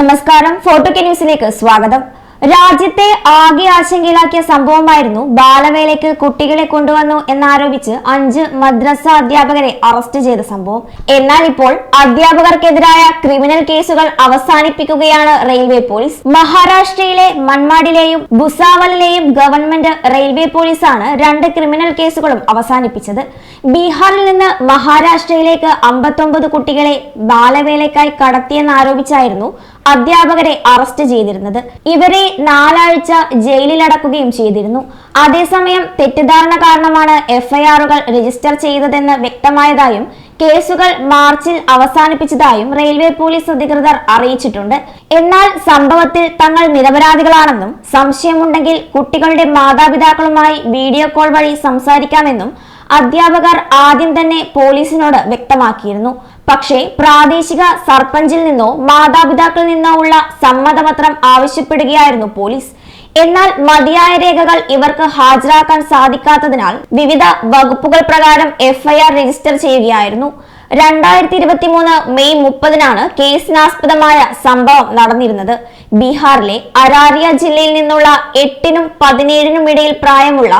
നമസ്കാരം. ഫോട്ടോ ന്യൂസിലേക്ക് സ്വാഗതം. രാജ്യത്തെ ആകെ ആശങ്കയിലാക്കിയ സംഭവമായിരുന്നു ബാലവേലയ്ക്ക് കുട്ടികളെ കൊണ്ടുവന്നു എന്നാരോപിച്ച് അഞ്ച് മദ്രസ അധ്യാപകരെ അറസ്റ്റ് ചെയ്ത സംഭവം. എന്നാൽ ഇപ്പോൾ അധ്യാപകർക്കെതിരായ ക്രിമിനൽ കേസുകൾ അവസാനിപ്പിക്കുകയാണ് റെയിൽവേ പോലീസ്. മഹാരാഷ്ട്രയിലെ മൺമാടിലെയും ഭുസാവലിലെയും ഗവൺമെന്റ് റെയിൽവേ പോലീസാണ് രണ്ട് ക്രിമിനൽ കേസുകളും അവസാനിപ്പിച്ചത്. ബീഹാറിൽ നിന്ന് മഹാരാഷ്ട്രയിലേക്ക് അമ്പത്തൊമ്പത് കുട്ടികളെ ബാലവേലയ്ക്കായി കടത്തിയെന്നാരോപിച്ചായിരുന്നു അധ്യാപകരെ അറസ്റ്റ് ചെയ്തിരുന്നത്. ഇവരെ നാലാഴ്ച ജയിലിലടക്കുകയും ചെയ്തിരുന്നു. അതേസമയം തെറ്റിദ്ധാരണ കാരണമാണ് എഫ്ഐആറുകൾ രജിസ്റ്റർ ചെയ്തതെന്ന് വ്യക്തമായതായും കേസുകൾ മാർച്ചിൽ അവസാനിപ്പിച്ചതായും റെയിൽവേ പോലീസ് അധികൃതർ അറിയിച്ചിട്ടുണ്ട്. എന്നാൽ സംഭവത്തിൽ തങ്ങൾ നിരപരാധികളാണെന്നും സംശയമുണ്ടെങ്കിൽ കുട്ടികളുടെ മാതാപിതാക്കളുമായി വീഡിയോ കോൾ വഴി സംസാരിക്കാമെന്നും അധ്യാപകർ ആദ്യം തന്നെ പോലീസിനോട് വ്യക്തമാക്കിയിരുന്നു. പക്ഷേ പ്രാദേശിക സർപഞ്ചിൽ നിന്നോ മാതാപിതാക്കളിൽ നിന്നോ ഉള്ള സമ്മതപത്രം ആവശ്യപ്പെടുകയായിരുന്നു പോലീസ്. എന്നാൽ മതിയായ രേഖകൾ ഇവർക്ക് ഹാജരാക്കാൻ സാധിക്കാത്തതിനാൽ വിവിധ വകുപ്പുകൾ പ്രകാരം എഫ്ഐആർ രജിസ്റ്റർ ചെയ്യുകയായിരുന്നു. രണ്ടായിരത്തി ഇരുപത്തി മൂന്ന് മെയ് മുപ്പതിനാണ് കേസിനാസ്പദമായ സംഭവം നടന്നിരുന്നത്. ബീഹാറിലെ അരാരിയ ജില്ലയിൽ നിന്നുള്ള എട്ടിനും പതിനേഴിനും ഇടയിൽ പ്രായമുള്ള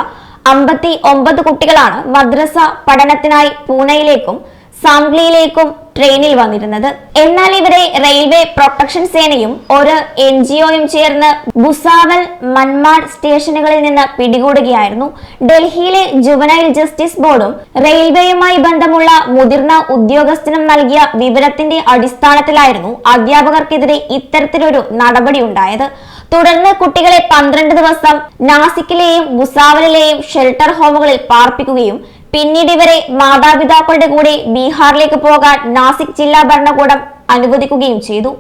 അമ്പത്തി ഒമ്പത് കുട്ടികളാണ് മദ്രസ പഠനത്തിനായി പൂനെയിലേക്കും സാംഗ്ലിയിലേക്കും ട്രെയിനിൽ വന്നിരുന്നത്. എന്നാൽ ഇവരെ റെയിൽവേ പ്രൊട്ടക്ഷൻ സേനയും ഒരു എൻ ജി ഒയും ചേർന്ന് ബുസാവൽ മൻമാഡ് സ്റ്റേഷനുകളിൽ നിന്ന് പിടികൂടുകയായിരുന്നു. ഡൽഹിയിലെ ജുവനൈൽ ജസ്റ്റിസ് ബോർഡും റെയിൽവേയുമായി ബന്ധമുള്ള മുതിർന്ന ഉദ്യോഗസ്ഥനും നൽകിയ വിവരത്തിന്റെ അടിസ്ഥാനത്തിലായിരുന്നു അധ്യാപകർക്കെതിരെ ഇത്തരത്തിലൊരു നടപടി ഉണ്ടായത് തുടർന്ന് കുട്ടികളെ പന്ത്രണ്ട് ദിവസം നാസിക്കിലെയും മുസാവലിലെയും ഷെൽട്ടർ ഹോമുകളിൽ പാർപ്പിക്കുകയും പിന്നീട് ഇവരെ മാതാപിതാക്കളുടെ കൂടെ ബീഹാറിലേക്ക് പോകാൻ നാസിക് ജില്ലാ ഭരണകൂടം അനുവദിക്കുകയും ചെയ്തു.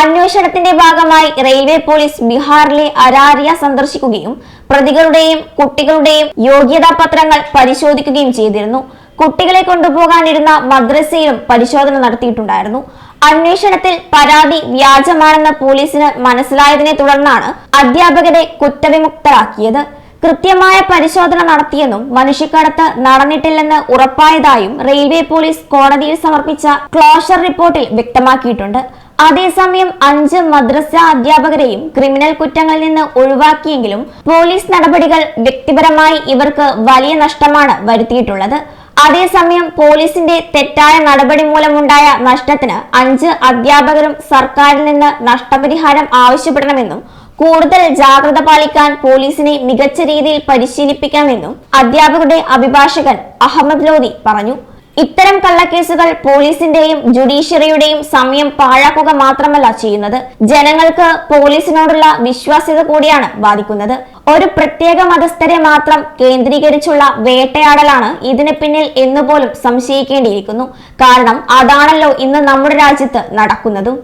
അന്വേഷണത്തിന്റെ ഭാഗമായി റെയിൽവേ പോലീസ് ബീഹാറിലെ അരാരിയ സന്ദർശിക്കുകയും പ്രതികളുടെയും കുട്ടികളുടെയും യോഗ്യതാ പത്രങ്ങൾ പരിശോധിക്കുകയും ചെയ്തിരുന്നു. കുട്ടികളെ കൊണ്ടുപോകാനിരുന്ന മദ്രസയിലും പരിശോധന നടത്തിയിട്ടുണ്ടായിരുന്നു. അന്വേഷണത്തിൽ പരാതി വ്യാജമാണെന്ന് പോലീസിന് മനസ്സിലായതിനെ തുടർന്നാണ് അധ്യാപകരെ കുറ്റവിമുക്തരാക്കിയത്. കൃത്യമായ പരിശോധന നടത്തിയെന്നും മനുഷ്യക്കടത്ത് നടന്നിട്ടില്ലെന്ന് ഉറപ്പായതായും റെയിൽവേ പോലീസ് കോടതിയിൽ സമർപ്പിച്ച ക്ലോഷർ റിപ്പോർട്ടിൽ വ്യക്തമാക്കിയിട്ടുണ്ട്. അതേസമയം അഞ്ച് മദ്രസ അധ്യാപകരെയും ക്രിമിനൽ കുറ്റങ്ങളിൽ നിന്ന് ഒഴിവാക്കിയെങ്കിലും പോലീസ് നടപടികൾ വ്യക്തിപരമായി ഇവർക്ക് വലിയ നഷ്ടമാണ് വരുത്തിയിട്ടുള്ളത്. അതേസമയം പോലീസിന്റെ തെറ്റായ നടപടി മൂലമുണ്ടായ നഷ്ടത്തിന് അഞ്ച് അധ്യാപകരും സർക്കാരിൽ നിന്ന് നഷ്ടപരിഹാരം ആവശ്യപ്പെടണമെന്നും കൂടുതൽ ജാഗ്രത പാലിക്കാൻ പോലീസിനെ മികച്ച രീതിയിൽ പരിശീലിപ്പിക്കാമെന്നും അധ്യാപകരുടെ അഭിഭാഷകൻ അഹമ്മദ് ലോദി പറഞ്ഞു. ഇത്തരം കള്ളക്കേസുകൾ പോലീസിന്റെയും ജുഡീഷ്യറിയുടെയും സമയം പാഴാക്കുക മാത്രമല്ല ചെയ്യുന്നത്. ജനങ്ങൾക്ക് പോലീസിനോടുള്ള വിശ്വാസ്യത കൂടിയാണ് ബാധിക്കുന്നത്. ഒരു പ്രത്യേക മതസ്ഥരെ മാത്രം കേന്ദ്രീകരിച്ചുള്ള വേട്ടയാടലാണ് ഇതിന് പിന്നിൽ എന്നുപോലും സംശയിക്കേണ്ടിയിരിക്കുന്നു. കാരണം അതാണല്ലോ ഇന്ന് നമ്മുടെ രാജ്യത്ത് നടക്കുന്നതും.